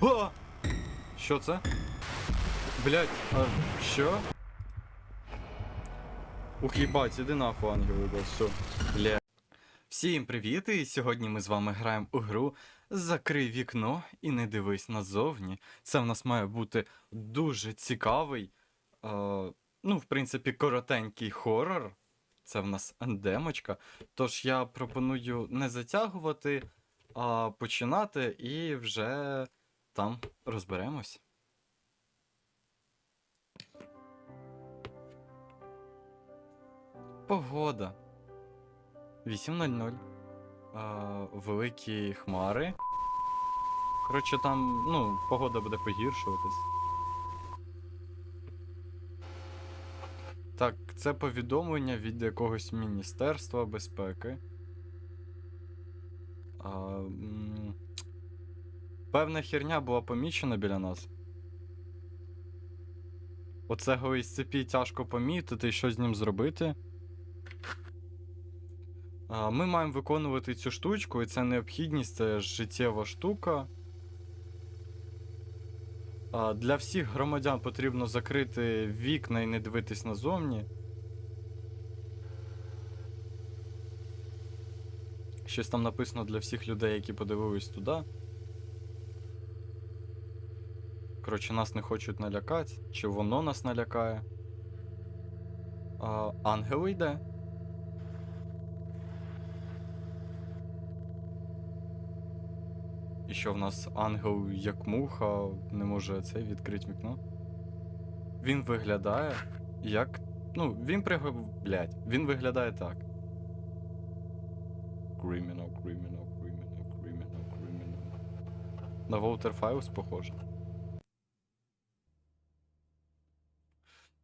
О! Що це? Блять, а що? Ух, їбать, іди нахуй, ангели, бо все. Бля. Всім привіт! І сьогодні ми з вами граємо у гру Закрий вікно і не дивись назовні. Це в нас має бути дуже цікавий, е, ну, в принципі, коротенький хорор. Це в нас демочка. Тож я пропоную не затягувати, а починати і вже там розберемось. Погода. 8.00. А, великі хмари. Коротше, там, ну, погода буде погіршуватись. Так, це повідомлення від якогось Міністерства безпеки. А, певна херня була помічена біля нас. Оцего із цепі тяжко помітити і що з ним зробити. Ми маємо виконувати цю штучку, і це необхідність, це життєва штука. Для всіх громадян потрібно закрити вікна і не дивитись назовні. Щось там написано для всіх людей, які подивились туди. Коротше, нас не хочуть налякати, чи воно нас налякає. А, ангел йде. І що в нас ангел як муха не може це відкрити вікно. Він виглядає як. Ну, він приг... Блять, він виглядає так. Criminal, criminal, criminal, criminal, criminal. На Волтер Файлс похоже.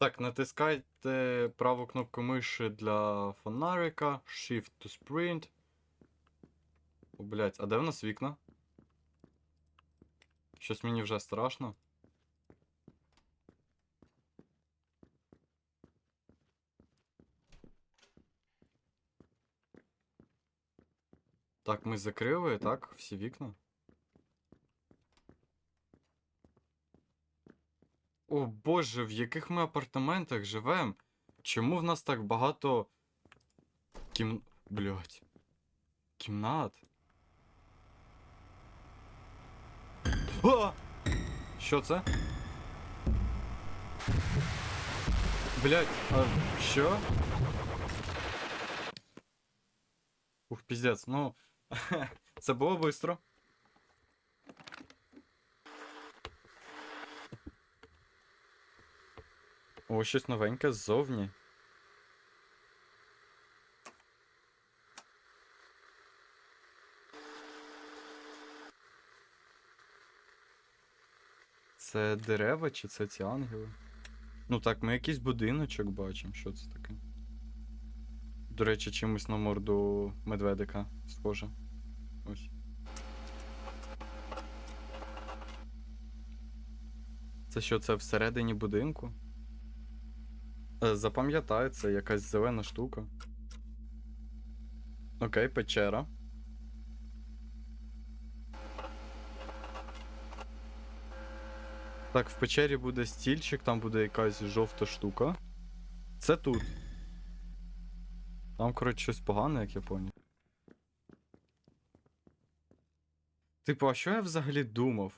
Так, натискайте праву кнопку миші для фонарика, Shift to sprint. О, блять, а де в нас вікна? Щось мені вже страшно. Так, ми закрили, так, всі вікна. О боже, в яких ми апартаментах живемо? Чому в нас так багато кім... Блять. Кімнат? О! Що це? Блять, а що? Ух, піздець, ну. Це було быстро. О, щось новеньке ззовні. Це дерева чи це ці ангели? Ну так, ми якийсь будиночок бачимо. Що це таке? До речі, чимось на морду медведика схоже. Ось. Це що, це всередині будинку? Е, Запам'ятай, це якась зелена штука. Окей, печера. Так, в печері буде стільчик, там буде якась жовта штука. Це тут. Там, коротше, щось погане, як я поняв. Типу, а що я взагалі думав?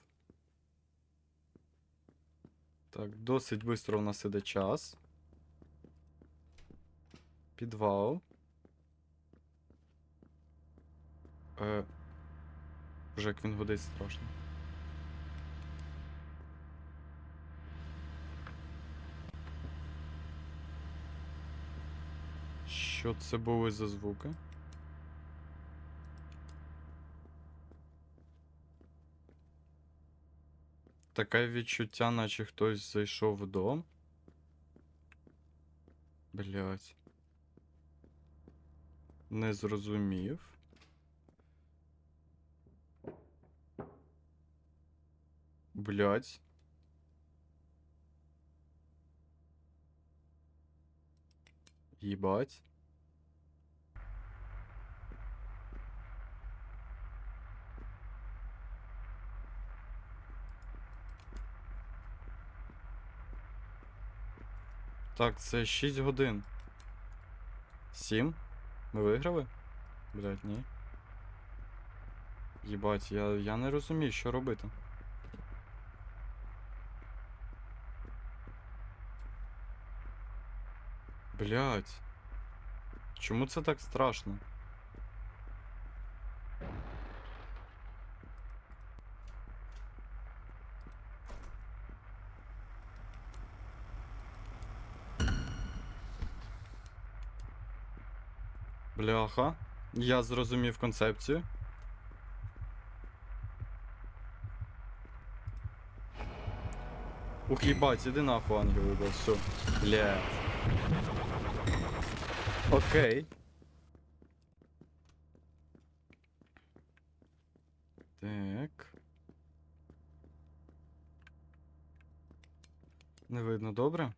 Так, досить швидко у нас іде час. Підвал. Е... Вже як він гудить страшно. Що це були за звуки? Таке відчуття, наче хтось зайшов в дом. Блять не зрозумів. Блять. їбать Так, це 6 годин. 7? Ми виграли? Блять, ні. Єбать, я, я не розумію, що робити. Блять. Чому це так страшно? Бляха. Я зрозумів концепцію. Ух, їбать, іди нахуй, ангел вибив, все. Блядь. Окей. Так. Не видно добре.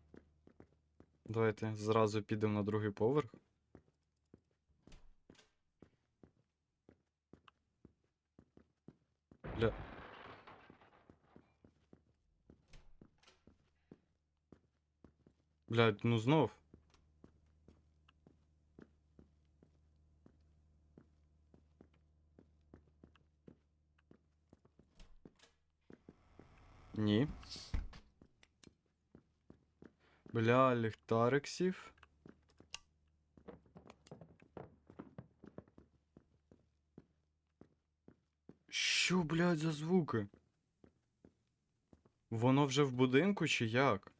Давайте зразу підемо на другий поверх. Бля. Блядь, ну знов. Ні. Бля, ліхтарик сів. Що, блядь, за звуки? Воно вже в будинку чи як?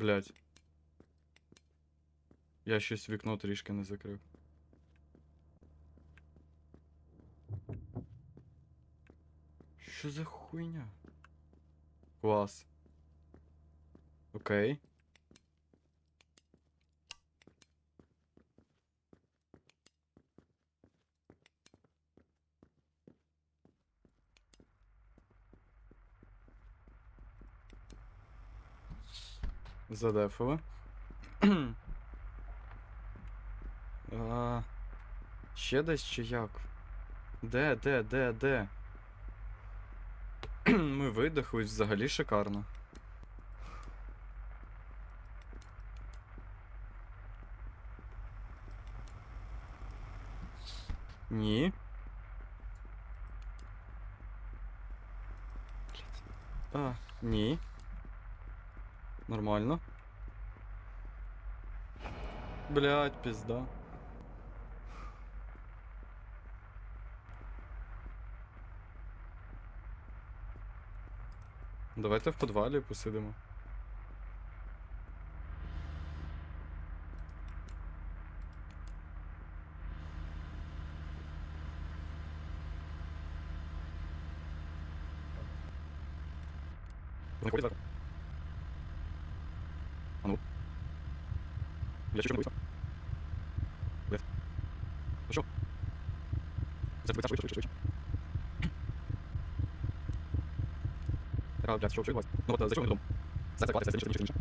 Блядь. Я щось вікно трішки не закрив. Що за хуйня? Клас. Окей. Задефили. а, ще десь чи як? Де, де, де, де? Ми видихлись взагалі шикарно. Ні. А, ні. Нормально. Блять, пизда. Давайте в підвалі посидимо. Заходи зверху. А ну. Я чуть-чуть не Блядь. Ну що? Забудь, швидше, швидше, швидше. А, блядь, що, що відбувається? Ну от, зайшов не додому. Все, це хватить, все, інше, інше, інше.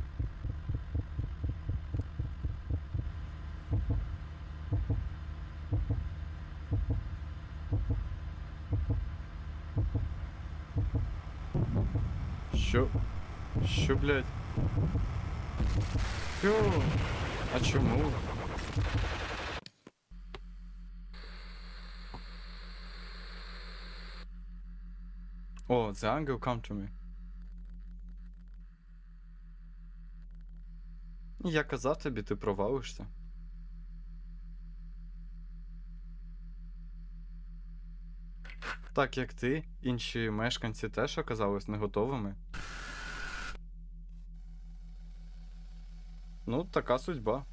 Що? Що, блядь? Що? А чому? О, the angel come to me. Я казав тобі, ти провалишся. Так як ти, інші мешканці теж оказались не готовими. Ну, така судьба.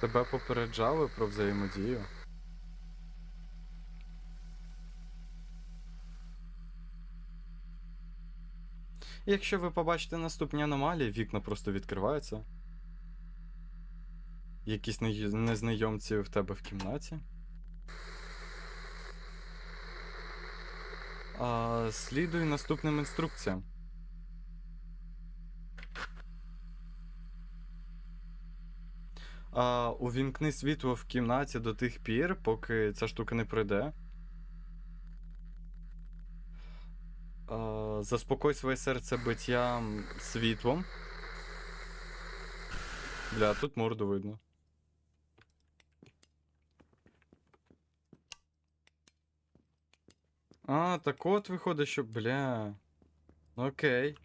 Тебе попереджали про взаємодію. Якщо ви побачите наступні аномалії, вікна просто відкриваються. Якісь незнайомці в тебе в кімнаті. А, слідуй наступним інструкціям. А, увімкни світло в кімнаті до тих пір, поки ця штука не пройде. А, заспокой своє серце биттям світлом. Бля, тут морду видно. А, так от виходить, що, бля. Окей.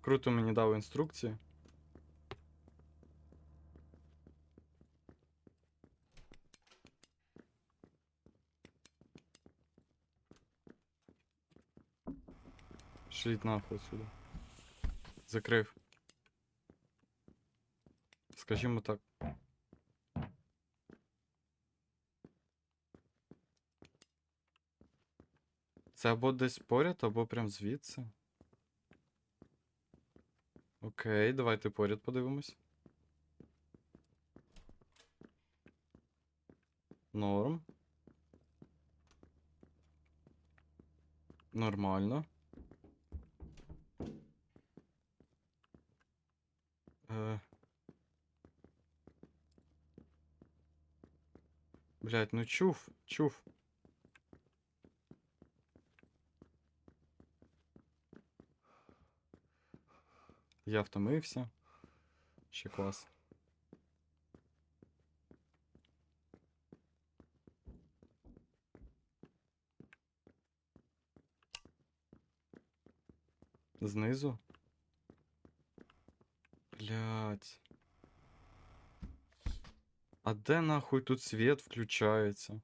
Круто мені дав інструкції. Шліть нахуй сюди. Закрив. Скажімо так. Це або десь поряд, або прям звідси. Окей, давайте поряд подивимось. Норм. Нормально. Е. Блять, ну чув, чув. Я втомився. Ще клас. Знизу? Блять. А де нахуй тут світ включається?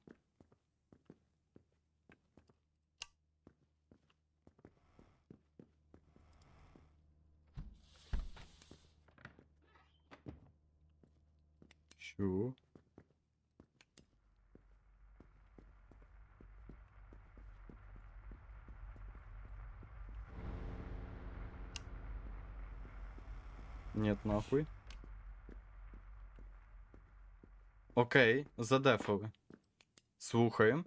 Що? Нет, нахуй. Окей, задефали. Слухаємо.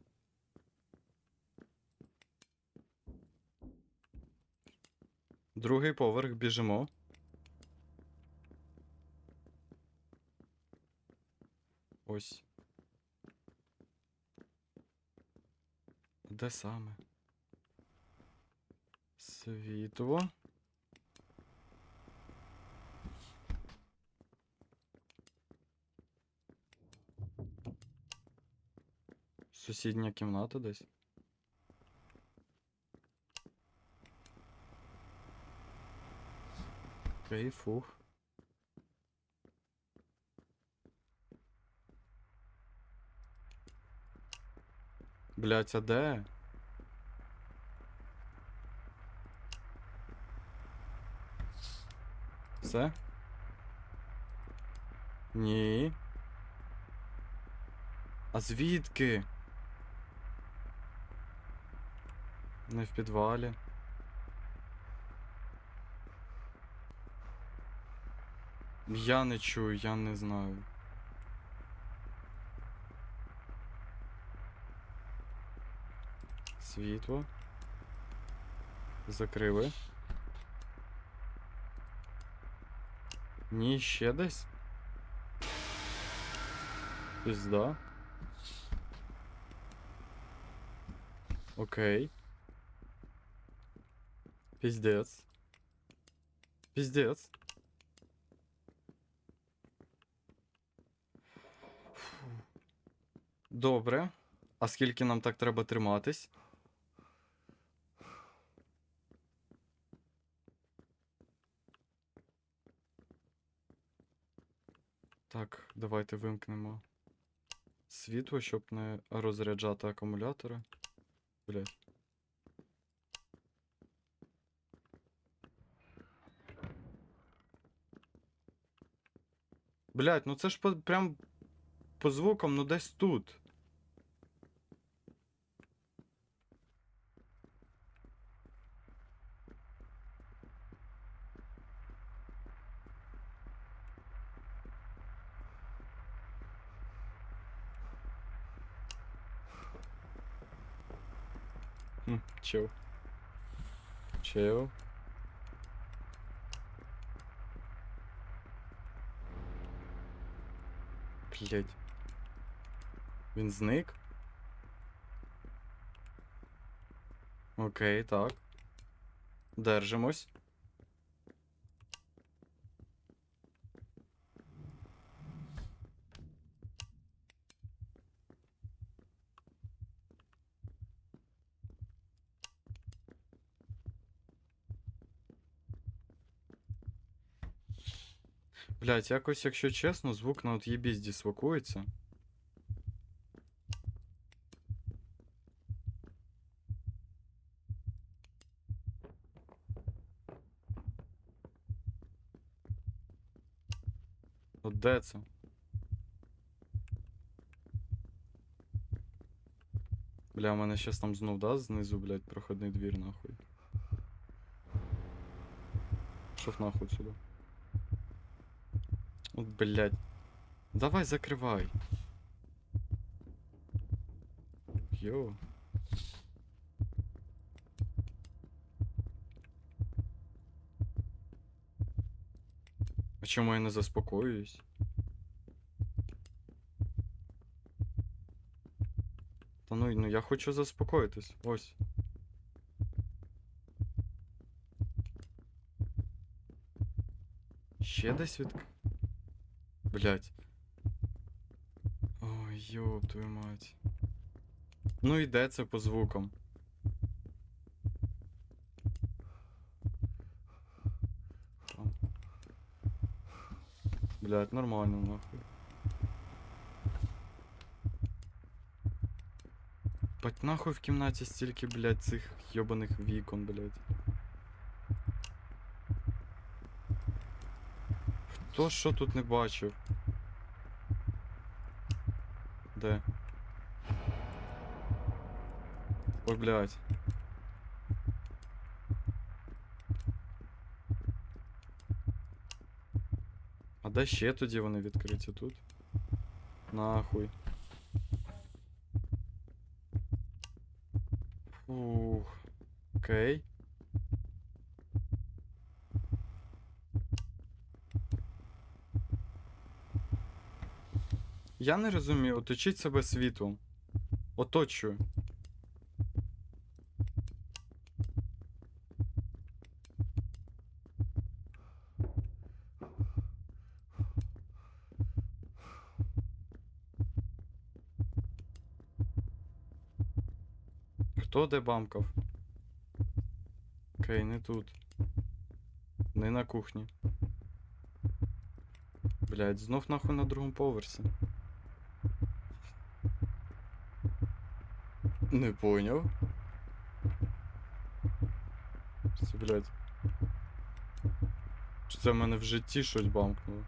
Другий поверх біжимо. Ось. Де саме? Світло. Сусідня кімната десь. Окей, фух. Блять, а де? Все? Ні. А звідки? Не в підвалі. Я не чую, я не знаю. Світло. Закрили. Ні, ще десь. Пізда. Окей. Пиздец. Пиздец. Фу. Добре. А скільки нам так треба триматись? Так, давайте вимкнемо світло, щоб не розряджати акумулятори. Блять. Блять, ну це ж по, прям по звукам, ну десь тут. Хм, чил. Блять. Він зник? Окей, так. Держимось. Блять, якось, якщо чесно, звук на от єбісь дислокується. От де це? Бля, у мене щас там знов, да, знизу, блядь, проходний двір, нахуй. Шов нахуй сюди. От, блядь. Давай закривай. Йоу. А чому я не заспокоююсь? Та ну, ну я хочу заспокоїтись. Ось. Ще десь від... Блять. Ой, ёб твою мать. Ну і де це по звукам? Там. Блять, нормально нахуй. Бать нахуй в кімнаті стільки, блядь, цих йобаних вікон, блядь. Хто що тут не бачив? Де? Ой, блядь. А де ще тоді вони відкриті тут? Нахуй. Фух. Окей. Я не розумію, оточіть себе світлом. Оточую. Хто де бамкав? Окей, не тут. Не на кухні. Блять, знов нахуй на другому поверсі. Не поняв. Це, блядь. Чи це в мене в житті щось бамкнуло?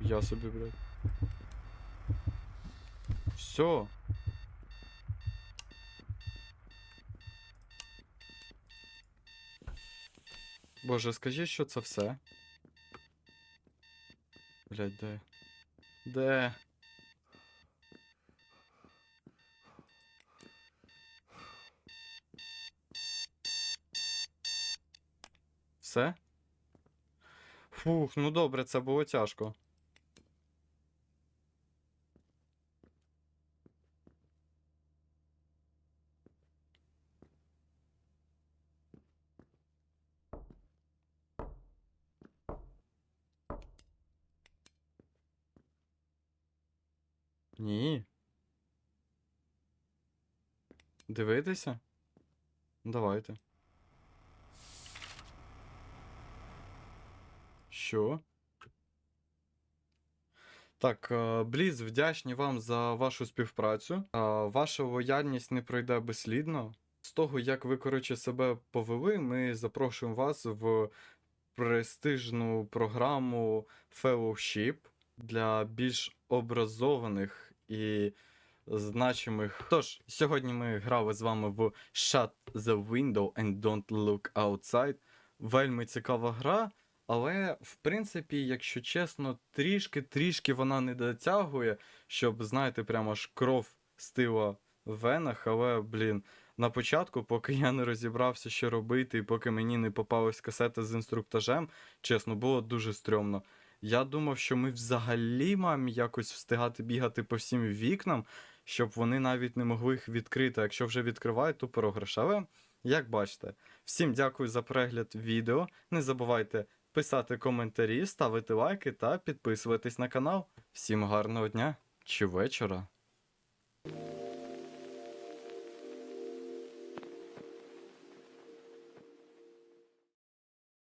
Я собі, блядь. Все. Боже, скажи, що це все. Блядь, де? Де? Все? Фух, ну добре, це було тяжко. Ні. Дивитися? Давайте. Що? Так, е, Бліз, вдячні вам за вашу співпрацю. Е, Ваша лояльність не пройде безслідно. З того, як ви, коротше, себе повели, ми запрошуємо вас в престижну програму Fellowship для більш образованих і значимих. Тож, сьогодні ми грали з вами в Shut the Window and Don't Look Outside. Вельми цікава гра. Але, в принципі, якщо чесно, трішки-трішки вона не дотягує, щоб, знаєте, прямо аж кров стила в венах. Але, блін, на початку, поки я не розібрався, що робити, і поки мені не попалась касета з інструктажем, чесно, було дуже стрьомно. Я думав, що ми взагалі маємо якось встигати бігати по всім вікнам, щоб вони навіть не могли їх відкрити. Якщо вже відкривають, то програш. Але як бачите, всім дякую за перегляд відео. Не забувайте писати коментарі, ставити лайки та підписуватись на канал. Всім гарного дня чи вечора.